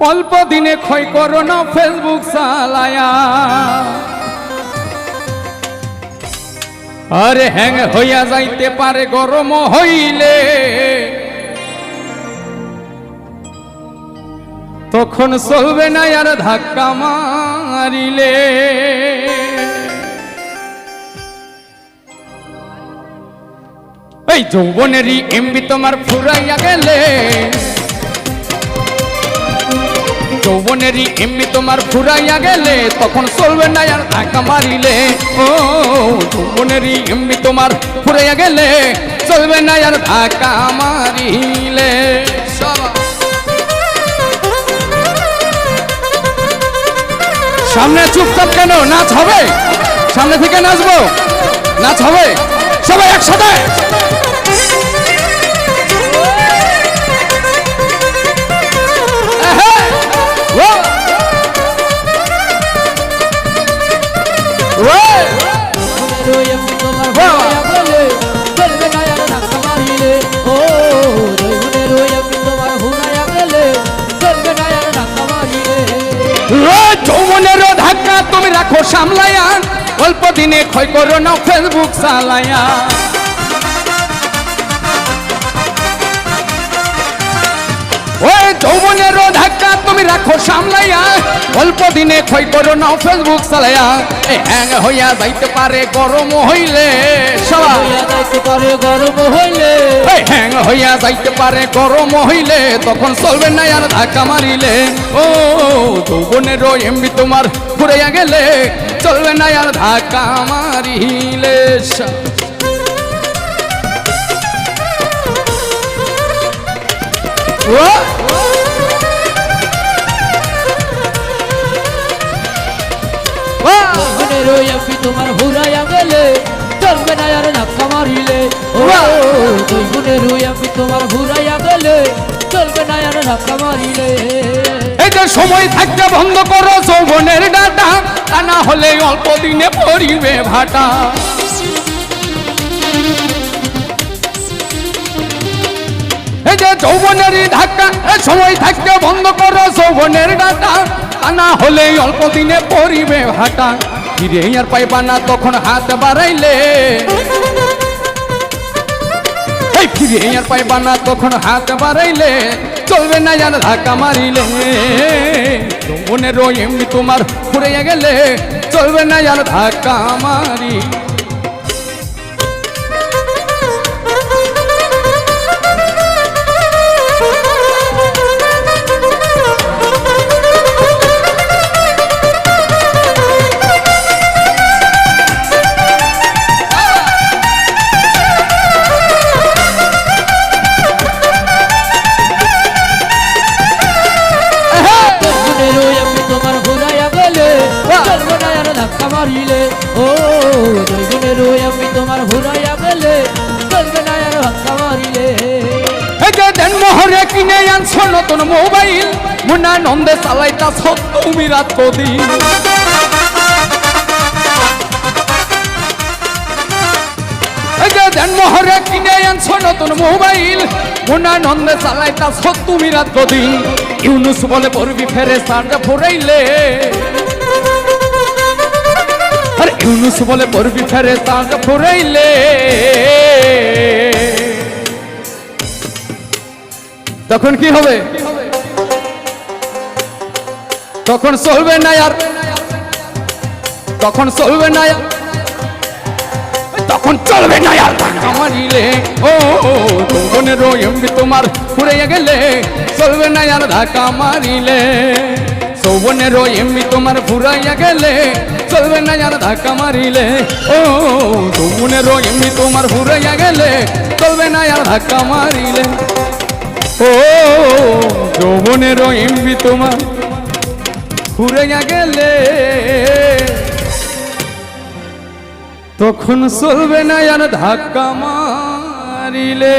অল্প দিনে ক্ষয় করো না ফেসবুক চালায়া আরে হ্যাং হইয়া যাইতে পারে, গরম হইলে। তখন চলবে না আর ধাক্কা মারিলে। এই যৌবনেরই এমবি তোমার ফুরাইয়া গেলে। যৌবনেরই এমনি তোমার ফুরাইয়া গেলে, তখন চলবে না আর ধাক্কা মারিলে। ও, যৌবনেরই এমনি তোমার ফুরাইয়া গেলে, চলবে না আর ধাক্কা মারিলে। সামনে চুপচাপ কেন? নাচ হবে? সামনে থেকে নাচবো? নাচ হবে? সবাই একসাথে। ও যৌবনেরও ধাক্কা তুমি রাখো সামলায়া, অল্প দিনে ক্ষয় করো না ফেসবুক চালায়া। ওই তুমি রাখো সামলাইয়া। অল্প দিনে ক্ষয় করো না ফেসবুক এই হ্যাং হইয়া যাইতে পারে গরম হইলে সবাই। গরম হইলে। হ্যাং হইয়া যাইতে পারে গরম হইলে তখন চলবে না আর ধাক্কা মারিলে। ও যৌবনেরও এমবি তোমার ফুরাইয়া গেলে চলবে না আর ধাক্কা মারিলে সা- ওই তোমার হুরাইয়া গেলে চলবে না আর ধাক্কা মারিলে। ও ওই আমি তোমার হুরাইয়া গেলে চলবে না আর ধাক্কা মারিলে। সময় থাকতে বন্ধ করো যৌবনের ডাটা, তা না হলে অল্প দিনে পড়িবে ভাটা। এই যে যৌবনের ধাক্কা সময় থাকতে বন্ধ করো যৌবনের ডাটা, তা না হলে অল্প দিনে পড়িবে ভাটা। ফিরে আর পাইবা না, তখন হাত বাড়াইলে। এই ফিরে আর পাইবা না, তখন হাত বাড়াইলে। চলবে না আর ধাক্কা মারিলে। মনের এমনি তোমার ঘুরে গেলে। চলবে না আর ধাক্কা মারি কিনে আনছো নতুন মোবাইল, মুন্না নন্দে চালাইতা তুমি রাত কদিন। মোহরে কিনে আনছো নতুন মোবাইল, মুন্না নন্দে চালাইতা তুমি রাত কদিন। ইউনুস বলে পড়বি ফেরে সারটা ফুরাইলে আরে ইউনুস বলে পড়বি ফেরে সারটা ফুরাইলে তখন কি হবে? তখন চলবে না আর। তখন চলবে না তখন চলবে না আর। মারিলে ও যৌবনের এমবি তোমার ফুরাইয়া গেলে। চলবে না আর ধাক্কা মারিলে। যৌবনের এমবি তোমার ফুরাইয়া গেলে। চলবে না আর ধাক্কা মারিলে। ও যৌবনের এমবি তোমার ফুরাইয়া গেলে। চলবে না আর ধাক্কা মারিলে। ও যৌবনের এমবি তোমার। ঘুরে গেলে তখন চলবে না আর ধাক্কা মারিলে।